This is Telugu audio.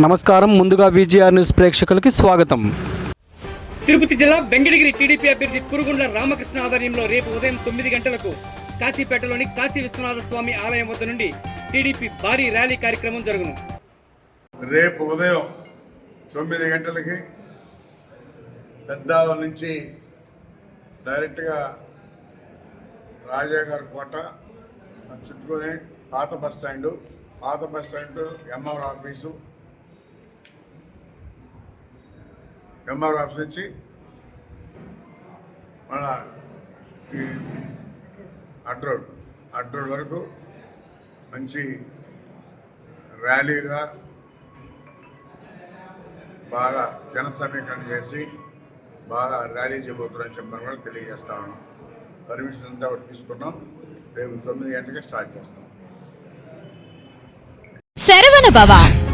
నమస్కారం. ముందుగా విజిఆర్ న్యూస్ ప్రేక్షకులకి స్వాగతం. తిరుపతి జిల్లా వెంకటగిరి టీడీపీ అభ్యర్థి కురుగుండ్ల రామకృష్ణ ఆధ్వర్యంలో రేపు ఉదయం తొమ్మిది గంటలకు కాశీపేటలోని కాశీ విశ్వనాథ స్వామి ఆలయం వద్ద నుండి టీడీపీ భారీ ర్యాలీ కార్యక్రమం జరుగును. రేపు ఉదయం తొమ్మిది గంటలకి పెద్దాల నుంచి డైరెక్ట్గా రాజాగారి కోట చుట్టుకొని పాత బస్ స్టాండు పాత bus stand M R office M R office నుంచి మన ఈ అడ్ రోడ్ అడ్ రోడ్ వరకు మంచి ర్యాలీగా బాగా జన సమీకరణ చేసి బాగా ర్యాలీ చేయబోతున్నారని చెప్పని కూడా తెలియజేస్తా ఉన్నాం. పర్మిషన్ అంతా ఒకటి తీసుకున్నాం. రేపు తొమ్మిది గంటలకి స్టార్ట్ చేస్తాం. Saravana Baba